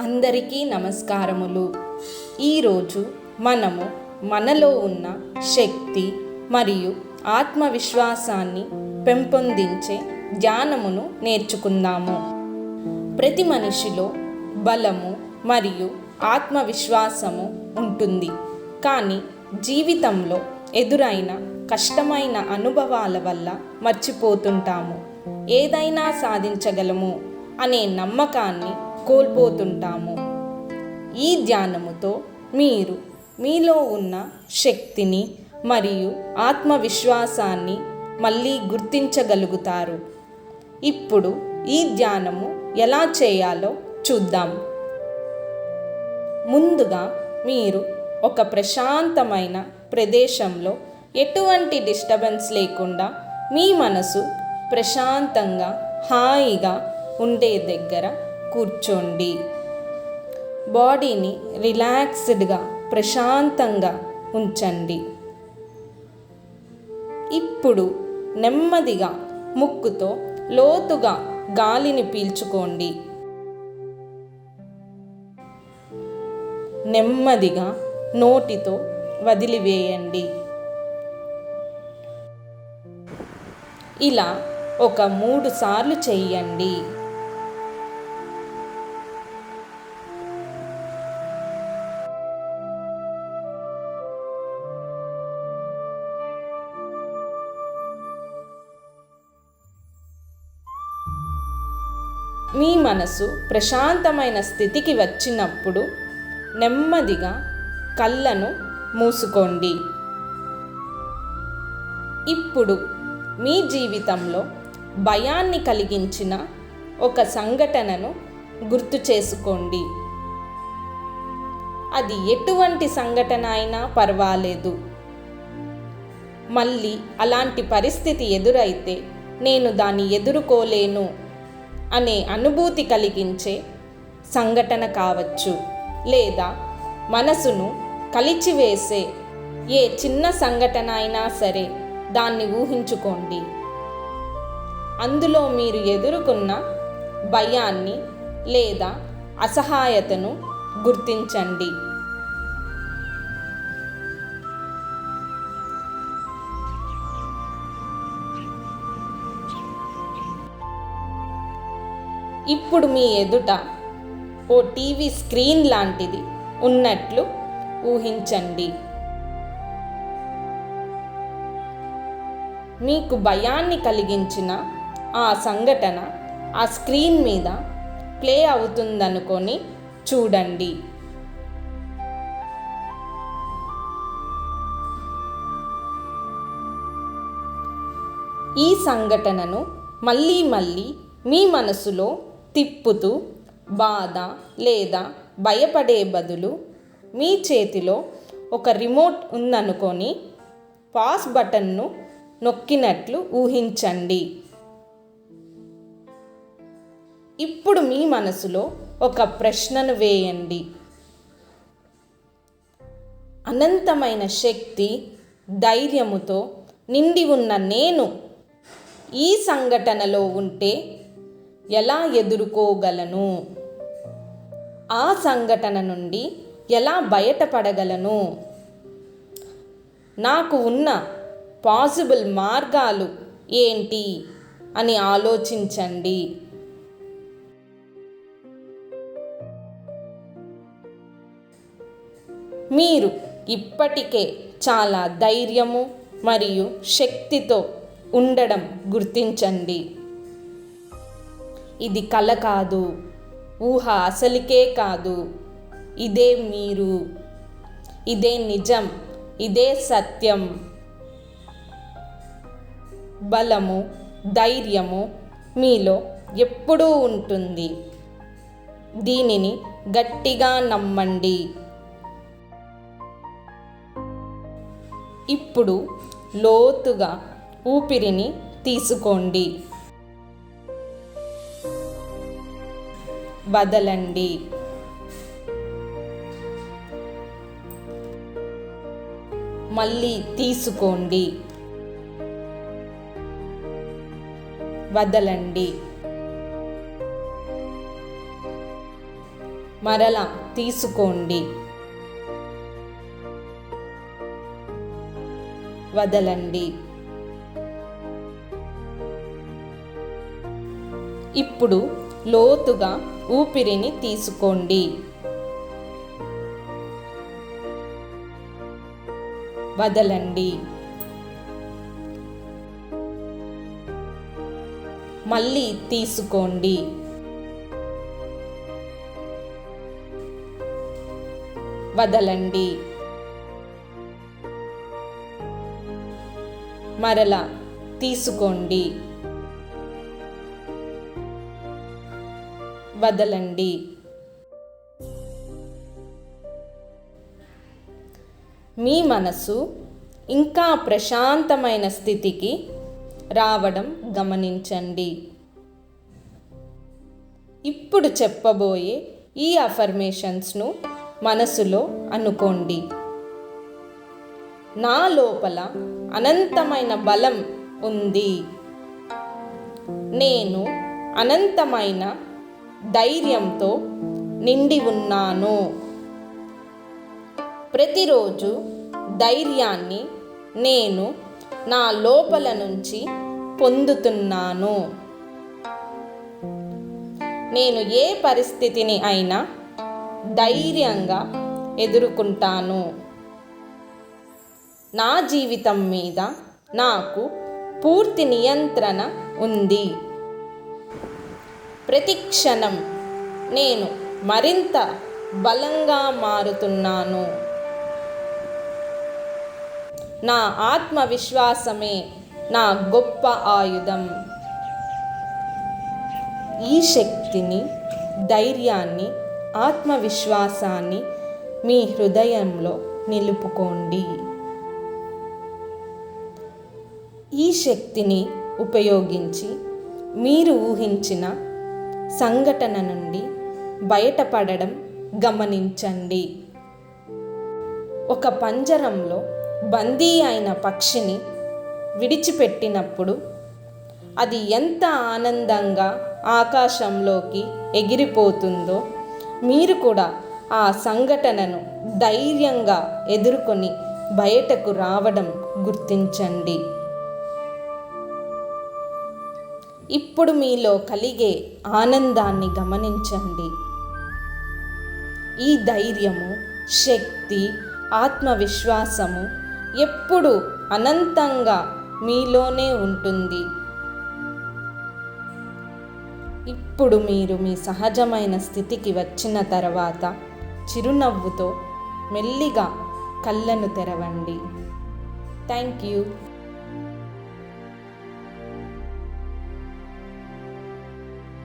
అందరికీ నమస్కారములు. ఈరోజు మనము మనలో ఉన్న శక్తి మరియు ఆత్మవిశ్వాసాన్ని పెంపొందించే ధ్యానమును నేర్చుకుందాము. ప్రతి మనిషిలో బలము మరియు ఆత్మవిశ్వాసము ఉంటుంది. కానీ జీవితంలో ఎదురైన కష్టమైన అనుభవాల వల్ల మర్చిపోతుంటాము. ఏదైనా సాధించగలము అనే నమ్మకాన్ని కోల్పోతుంటాము. ఈ ధ్యానముతో మీరు మీలో ఉన్న శక్తిని మరియు ఆత్మవిశ్వాసాన్ని మళ్ళీ గుర్తించగలుగుతారు. ఇప్పుడు ఈ ధ్యానము ఎలా చేయాలో చూద్దాం. ముందుగా మీరు ఒక ప్రశాంతమైన ప్రదేశంలో ఎటువంటి డిస్టర్బెన్స్ లేకుండా మీ మనసు ప్రశాంతంగా హాయిగా ఉండే దగ్గర కూర్చోండి. బాడీని రిలాక్స్డ్గా ప్రశాంతంగా ఉంచండి. ఇప్పుడు నెమ్మదిగా ముక్కుతో లోతుగా గాలిని పీల్చుకోండి. నెమ్మదిగా నోటితో వదిలివేయండి. ఇలా ఒక మూడు సార్లు చెయ్యండి. మీ మనసు ప్రశాంతమైన స్థితికి వచ్చినప్పుడు నెమ్మదిగా కళ్ళను మూసుకోండి. ఇప్పుడు మీ జీవితంలో భయాన్ని కలిగించిన ఒక సంఘటనను గుర్తు చేసుకోండి. అది ఎటువంటి సంఘటన అయినా పర్వాలేదు. మళ్ళీ అలాంటి పరిస్థితి ఎదురైతే నేను దాన్ని ఎదుర్కోలేను. అనే అనుభూతి కలిగించే సంఘటన కావచ్చు. లేదా మనసును కలిచివేసే ఏ చిన్న సంఘటన అయినా సరే దాన్ని ఊహించుకోండి. అందులో మీరు ఎదుర్కొన్న భయాన్ని లేదా అసహాయతను గుర్తించండి. ఇప్పుడు మీ ఎదుట ఓ టీవీ స్క్రీన్ లాంటిది ఉన్నట్లు ఊహించండి. మీకు భయాన్ని కలిగించిన ఆ సంఘటన ఆ స్క్రీన్ మీద ప్లే అవుతుందనుకొని చూడండి. ఈ సంఘటనను మళ్ళీ మళ్ళీ మీ మనసులో తిప్పుతూ బాధ లేదా భయపడే బదులు మీ చేతిలో ఒక రిమోట్ ఉందనుకొని పాస్ బటన్ను నొక్కినట్లు ఊహించండి. ఇప్పుడు మీ మనసులో ఒక ప్రశ్నను వేయండి. అనంతమైన శక్తి ధైర్యముతో నిండి ఉన్న నేను ఈ సంఘటనలో ఉంటే ఎలా ఎదుర్కోగలను? ఆ సంఘటన నుండి ఎలా బయటపడగలను? నాకు ఉన్న పాసిబుల్ మార్గాలు ఏంటి అని ఆలోచించండి. మీరు ఇప్పటికే చాలా ధైర్యము మరియు శక్తితో ఉండడం గుర్తించండి. ఇది కల కాదు ఊహ అసలికే కాదు. ఇదే మీరు ఇదే నిజం ఇదే సత్యం. బలము ధైర్యము మీలో ఎప్పుడూ ఉంటుంది. దీనిని గట్టిగా నమ్మండి. ఇప్పుడు లోతుగా ఊపిరిని తీసుకోండి. వదలండి. మళ్ళీ తీసుకోండి. వదలండి. మరలా తీసుకోండి. వదలండి. ఇప్పుడు లోతుగా ఊపిరిని తీసుకోండి. వదలండి. మళ్ళీ తీసుకోండి. వదలండి. మరలా తీసుకోండి. వదలండి. మీ మనసు ఇంకా ప్రశాంతమైన స్థితికి రావడం గమనించండి. ఇప్పుడు చెప్పబోయే ఈ అఫర్మేషన్స్ను మనసులో అనుకోండి. నా లోపల అనంతమైన బలం ఉంది. నేను అనంతమైన ధైర్యంతో నిండి ఉన్నాను. ప్రతిరోజు ధైర్యాన్ని నేను నా లోపల నుంచి పొందుతున్నాను. నేను ఏ పరిస్థితిని అయినా ధైర్యంగా ఎదుర్కొంటాను. నా జీవితం మీద నాకు పూర్తి నియంత్రణ ఉంది. ప్రతి క్షణం నేను మరింత బలంగా మారుతున్నాను. నా ఆత్మవిశ్వాసమే నా గొప్ప ఆయుధం. ఈ శక్తిని ధైర్యాన్ని ఆత్మవిశ్వాసాన్ని మీ హృదయంలో నిలుపుకోండి. ఈ శక్తిని ఉపయోగించి మీరు ఊహించిన సంఘటన నుండి బయటపడడం గమనించండి. ఒక పంజరంలో బందీ అయిన పక్షిని విడిచిపెట్టినప్పుడు అది ఎంత ఆనందంగా ఆకాశంలోకి ఎగిరిపోతుందో మీరు కూడా ఆ సంఘటనను ధైర్యంగా ఎదుర్కొని బయటకు రావడం గుర్తించండి. ఇప్పుడు మీలో కలిగే ఆనందాన్ని గమనించండి. ఈ ధైర్యము శక్తి ఆత్మవిశ్వాసము ఎప్పుడు అనంతంగా మీలోనే ఉంటుంది. ఇప్పుడు మీరు మీ సహజమైన స్థితికి వచ్చిన తర్వాత చిరునవ్వుతో మెల్లిగా కళ్ళను తెరవండి. Thank you.